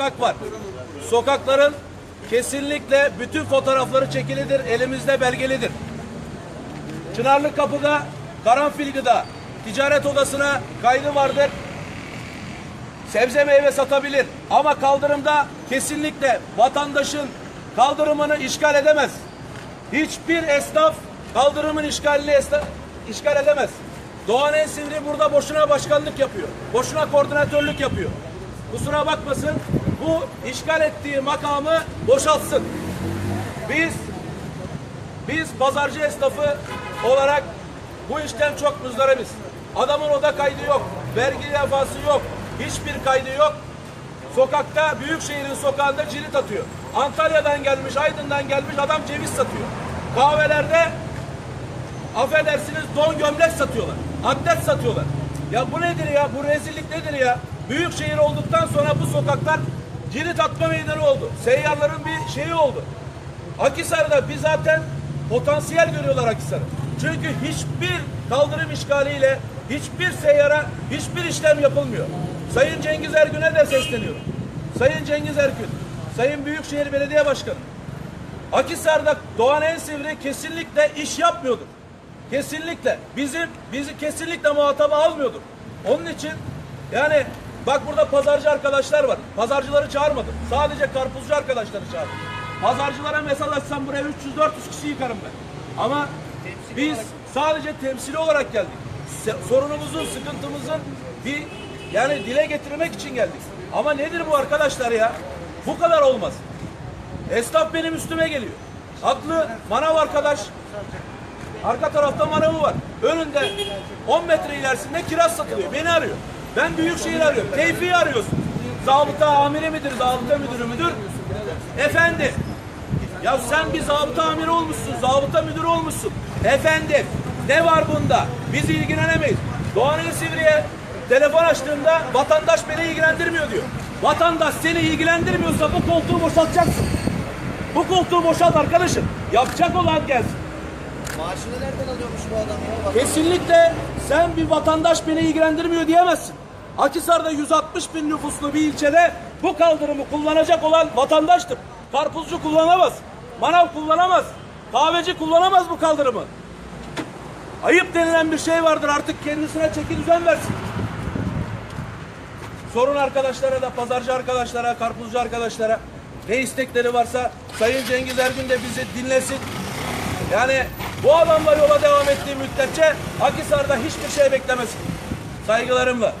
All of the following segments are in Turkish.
muhakkak var. Sokakların kesinlikle bütün fotoğrafları çekilidir, elimizde belgelidir. Çınarlı Kapı'da, Karanfil Gıda, ticaret odasına kaydı vardır. Sebze meyve satabilir ama kaldırımda kesinlikle vatandaşın kaldırımını işgal edemez. Hiçbir esnaf kaldırımın işgalini esna- işgal edemez. Doğan Ensivri burada boşuna başkanlık yapıyor. Boşuna koordinatörlük yapıyor. Kusura bakmasın bu işgal ettiği makamı boşaltsın. Biz biz pazarcı esnafı olarak bu işten çok muzdaribiz. Adamın oda kaydı yok, vergi levhası yok, hiçbir kaydı yok. Sokakta, büyük şehrin sokağında cirit atıyor. Antalya'dan gelmiş, Aydın'dan gelmiş adam ceviz satıyor. Kahvelerde affedersiniz don gömlek satıyorlar. Atlet satıyorlar. Ya bu nedir ya? Bu rezillik nedir ya? Büyük şehir olduktan sonra bu sokaklar cirit atma meydanı oldu. Seyyarların bir şeyi oldu. Akhisar'da biz zaten potansiyel görüyorlar Akhisar'ı. Çünkü hiçbir kaldırım işgaliyle hiçbir seyyara hiçbir işlem yapılmıyor. Sayın Cengiz Ergün'e de sesleniyorum. Sayın Cengiz Ergün, Sayın Büyükşehir Belediye Başkanı. Akhisar'da Doğan Ensivri kesinlikle iş yapmıyordur. Kesinlikle. Bizim bizi kesinlikle muhataba almıyordur. Onun için yani bak burada pazarcı arkadaşlar var. Pazarcıları çağırmadım. Sadece karpuzcu arkadaşları çağırdım. Pazarcılara mesaj açsam buraya 300-400 kişi yıkarım ben. Ama biz sadece temsili olarak geldik. Sorunumuzun, sıkıntımızın bir yani dile getirmek için geldik. Ama nedir bu arkadaşlar ya? Bu kadar olmaz. Esnaf benim üstüme geliyor. Haklı manav arkadaş. Arka tarafta manavı var. Önünde 10 metre ilerisinde kiraz satılıyor. Beni arıyor. Ben Büyükşehir arıyorum. Tevfik'i arıyorsun. Zabıta amiri midir, zabıta müdürü müdür? Efendim. Ya sen bir zabıta amiri olmuşsun, zabıta müdürü olmuşsun. Efendim. Ne var bunda? Biz ilgilenemeyiz. Doğan Sivri'ye telefon açtığında vatandaş beni ilgilendirmiyor diyor. Vatandaş seni ilgilendirmiyorsa bu koltuğu boşaltacaksın. Bu koltuğu boşalt arkadaşım. Yapacak olan gelsin. Maaşını nereden alıyormuş bu adam ya? Kesinlikle sen bir vatandaş beni ilgilendirmiyor diyemezsin. Akhisar'da 160 bin nüfuslu bir ilçede bu kaldırımı kullanacak olan vatandaştır. Karpuzcu kullanamaz, manav kullanamaz, kahveci kullanamaz bu kaldırımı. Ayıp denilen bir şey vardır artık kendisine çeki düzen versin. Sorun arkadaşlara da, pazarcı arkadaşlara, karpuzcu arkadaşlara ne istekleri varsa Sayın Cengiz Ergün de bizi dinlesin. Yani bu adamla yola devam ettiği müddetçe Akhisar'da hiçbir şey beklemesin. Saygılarımla.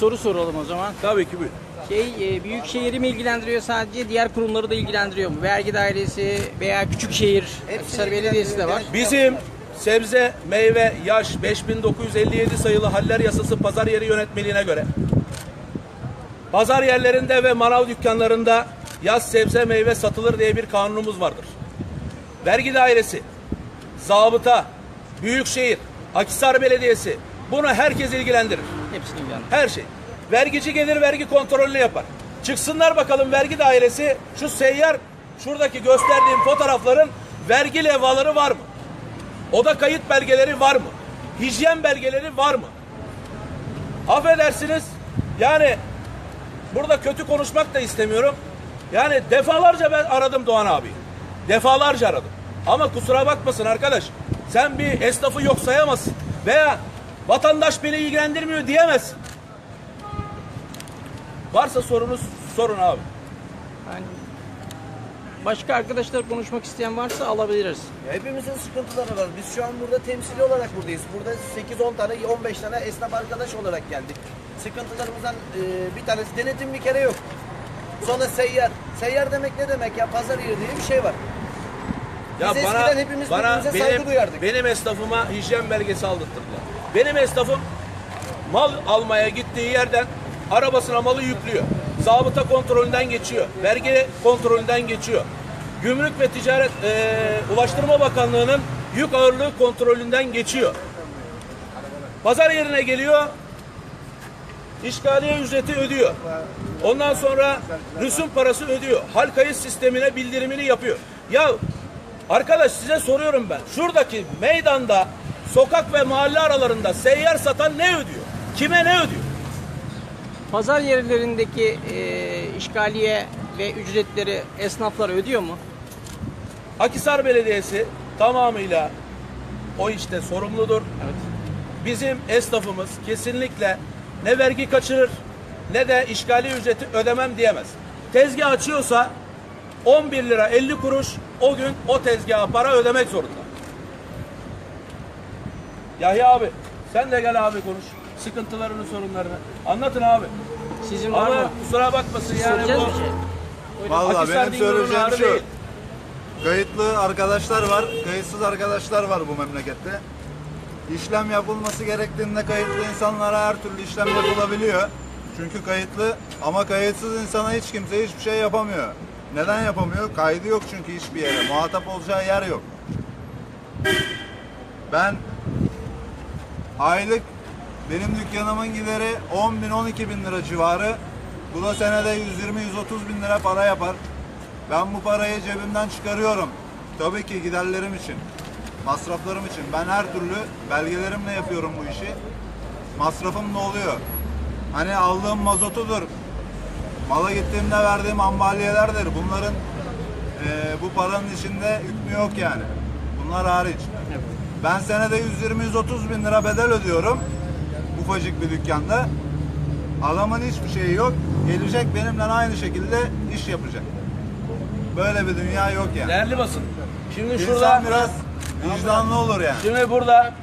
Soru soralım o zaman. Tabii ki buyur. Şey, e, büyük şehri mi ilgilendiriyor sadece, diğer kurumları da ilgilendiriyor mu? Vergi dairesi veya küçük şehir, Akhisar Belediyesi de var. Bizim sebze, meyve, yaş 5957 sayılı haller yasası pazar yeri yönetmeliğine göre pazar yerlerinde ve manav dükkanlarında yaz sebze meyve satılır diye bir kanunumuz vardır. Vergi dairesi, zabıta, büyükşehir, Akhisar Belediyesi bunu herkes ilgilendirir. Hepsini ilgilendiriyor. Her şey. Vergici gelir vergi kontrolünü yapar. Çıksınlar bakalım vergi dairesi şu seyyar şuradaki gösterdiğim fotoğrafların vergi levhaları var mı? Oda kayıt belgeleri var mı? Hijyen belgeleri var mı? Affedersiniz yani burada kötü konuşmak da istemiyorum. Yani defalarca ben aradım Doğan abi. Defalarca aradım. Ama kusura bakmasın arkadaş. Sen bir esnafı yok sayamazsın. Veya vatandaş beni ilgilendirmiyor diyemezsin. Varsa sorunuz sorun abi. Yani başka arkadaşlar konuşmak isteyen varsa alabiliriz. ya hepimizin sıkıntıları var. Biz şu an burada temsili olarak buradayız. Burada 8-10 tane, 15 tane esnaf arkadaş olarak geldik. Sıkıntılarımızdan e, bir tanesi denetim bir kere yok. Sonra seyyar. Seyyar demek ne demek ya? Pazar yeri diye bir şey var. Ya Biz bana, eskiden hepimiz bana birbirimize benim, saygı duyardık. benim esnafıma hijyen belgesi aldırttılar. Benim esnafım mal almaya gittiği yerden arabasına malı yüklüyor. Zabıta kontrolünden geçiyor. Vergi kontrolünden geçiyor. Gümrük ve Ticaret eee, Ulaştırma Bakanlığı'nın yük ağırlığı kontrolünden geçiyor. Pazar yerine geliyor. İşgaliye ücreti ödüyor. Ondan sonra rüsum parası ödüyor. Hal kayıt sistemine bildirimini yapıyor. Ya arkadaş size soruyorum ben. Şuradaki meydanda sokak ve mahalle aralarında seyyar satan ne ödüyor? Kime ne ödüyor? Pazar yerlerindeki e, işgaliye ve ücretleri esnaflar ödüyor mu? Akisar Belediyesi tamamıyla o işte sorumludur. Evet. Bizim esnafımız kesinlikle ne vergi kaçırır ne de işgali ücreti ödemem diyemez. Tezgah açıyorsa 11 lira 50 kuruş o gün o tezgaha para ödemek zorunda. Yahya abi sen de gel abi konuş. Sıkıntılarını sorunlarını. Anlatın abi. Sizin var Ama mı? kusura bakmasın yani Soracağız bu bir şey. Vallahi Akhisar benim Dingöl'ün söyleyeceğim ağrı şu. değil. Kayıtlı arkadaşlar var, kayıtsız arkadaşlar var bu memlekette. İşlem yapılması gerektiğinde kayıtlı insanlara her türlü işlem yapılabiliyor. Çünkü kayıtlı ama kayıtsız insana hiç kimse hiçbir şey yapamıyor. Neden yapamıyor? Kaydı yok çünkü hiçbir yere. Muhatap olacağı yer yok. Ben aylık benim dükkanımın gideri 10 bin 12 bin lira civarı. Bu da senede 120-130 bin lira para yapar. Ben bu parayı cebimden çıkarıyorum. Tabii ki giderlerim için, masraflarım için. Ben her türlü belgelerimle yapıyorum bu işi. Masrafım ne oluyor? Hani aldığım mazotudur, mala gittiğimde verdiğim ambaliyelerdir. Bunların eee, bu paranın içinde hükmü yok yani. Bunlar hariç. Ben senede 120-130 bin lira bedel ödüyorum. Ufacık bir dükkanda. Adamın hiçbir şeyi yok. Gelecek benimle aynı şekilde iş yapacak. Böyle bir dünya yok yani. Değerli basın. Şimdi İnsan şurada biraz vicdanlı olur yani. Şimdi burada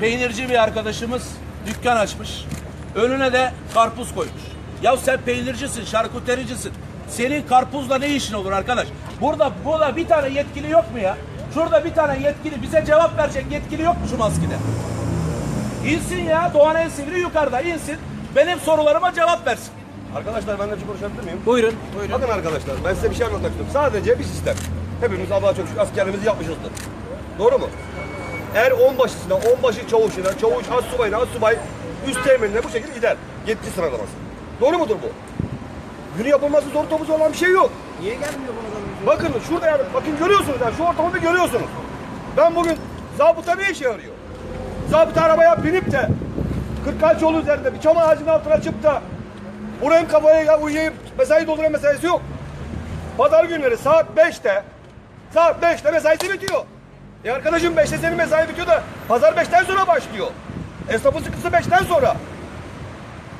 peynirci bir arkadaşımız dükkan açmış. Önüne de karpuz koymuş. Ya sen peynircisin, şarkutericisin. Senin karpuzla ne işin olur arkadaş? Burada burada bir tane yetkili yok mu ya? Şurada bir tane yetkili bize cevap verecek yetkili yok mu şu maskede? İnsin ya Doğan El Sivri yukarıda insin. Benim sorularıma cevap versin. Arkadaşlar ben de bir şey konuşabilir miyim? Buyurun. Buyurun. Bakın arkadaşlar ben size bir şey anlatmak istiyorum. Sadece bir sistem. Hepimiz Allah'a çok şükür askerliğimizi yapmışızdır. Doğru mu? Eğer onbaşısına, onbaşı çavuşuna, çavuş az subayına, az subay üst teğmenine bu şekilde gider. Yetki sıralaması. Doğru mudur bu? Günü yapılması zor topuzu olan bir şey yok. Niye gelmiyor bunu? Bakın şurada yani bakın görüyorsunuz yani şu ortamı bir görüyorsunuz. Ben bugün zabıta ne işe yarıyor? Zabıta arabaya binip de 40 yolu üzerinde bir çam ağacının altına çıkıp da buraya kafaya ya uyuyup mesai dolduran mesaisi yok. Pazar günleri saat 5'te saat 5'te mesaisi bitiyor. E arkadaşım 5'te senin mesai bitiyor da pazar 5'ten sonra başlıyor. Esnafın sıkıntısı 5'ten sonra.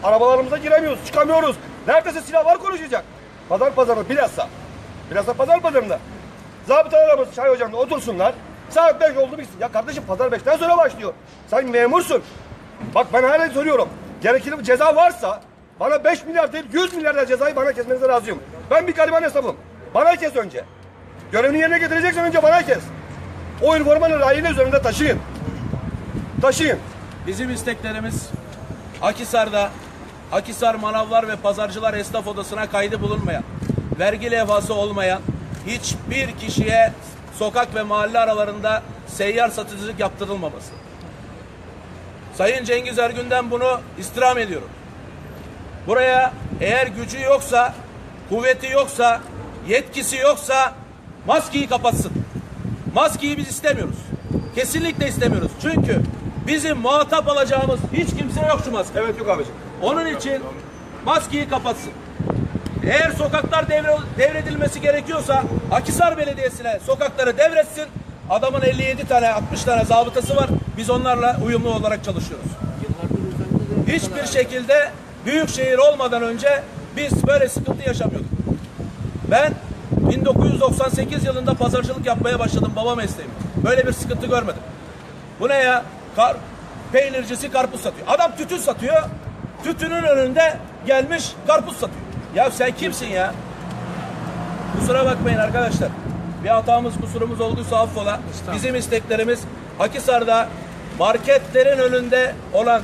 Arabalarımıza giremiyoruz, çıkamıyoruz. Neredeyse silah var konuşacak. Pazar pazarı bilhassa. Bilhassa pazar pazarında. Zabıtalarımız çay ocağında otursunlar. Saat 5 oldu bitsin. Ya kardeşim pazar 5'ten sonra başlıyor. Sen memursun. Bak ben hala soruyorum. Gerekli bir ceza varsa bana 5 milyar değil 100 milyar cezayı bana kesmenize razıyım. Ben bir gariban hesabım. Bana kes önce. Görevini yerine getireceksen önce bana kes. O üniformanın rayını üzerinde taşıyın. Taşıyın. Bizim isteklerimiz Akisar'da Akisar Manavlar ve Pazarcılar Esnaf Odası'na kaydı bulunmayan, vergi levhası olmayan hiçbir kişiye sokak ve mahalle aralarında seyyar satıcılık yaptırılmaması. Sayın Cengiz Ergün'den bunu istirham ediyorum. Buraya eğer gücü yoksa, kuvveti yoksa, yetkisi yoksa maskeyi kapatsın. Maskeyi biz istemiyoruz. Kesinlikle istemiyoruz. Çünkü bizim muhatap alacağımız hiç kimse yok şu maske. Evet yok abiciğim. Onun için maskeyi kapatsın. Eğer sokaklar devre, devredilmesi gerekiyorsa Akisar Belediyesi'ne sokakları devretsin. Adamın 57 tane 60 tane zabıtası var. Biz onlarla uyumlu olarak çalışıyoruz. Hiçbir şekilde büyük şehir olmadan önce biz böyle sıkıntı yaşamıyorduk. Ben 1998 yılında pazarcılık yapmaya başladım baba mesleğim. Böyle bir sıkıntı görmedim. Bu ne ya? Kar, peynircisi karpuz satıyor. Adam tütün satıyor. Tütünün önünde gelmiş karpuz satıyor. Ya sen kimsin ya? Kusura bakmayın arkadaşlar. Bir hatamız kusurumuz olduysa affola. Bizim isteklerimiz Akisar'da marketlerin önünde olan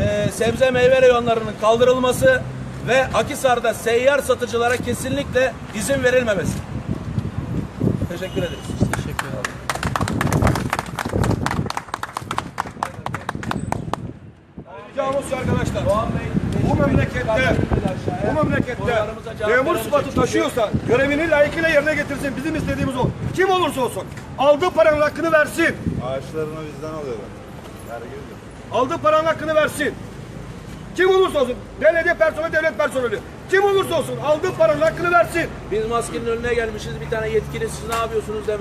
e, sebze meyve reyonlarının kaldırılması ve Akisar'da seyyar satıcılara kesinlikle izin verilmemesi. Teşekkür ederiz. Ricamız şu arkadaşlar. Bu memlekette, bu memlekette memur sıfatı taşıyorsa görevini layıkıyla yerine getirsin. Bizim istediğimiz o. Kim olursa olsun. Aldığı paranın hakkını versin. Ağaçlarını bizden alıyorlar. Vergi aldığı paranın hakkını versin. Kim olursa olsun, belediye personeli, devlet personeli. Kim olursa olsun aldığı paranın hakkını versin. Biz maskenin önüne gelmişiz bir tane yetkili siz ne yapıyorsunuz demedi.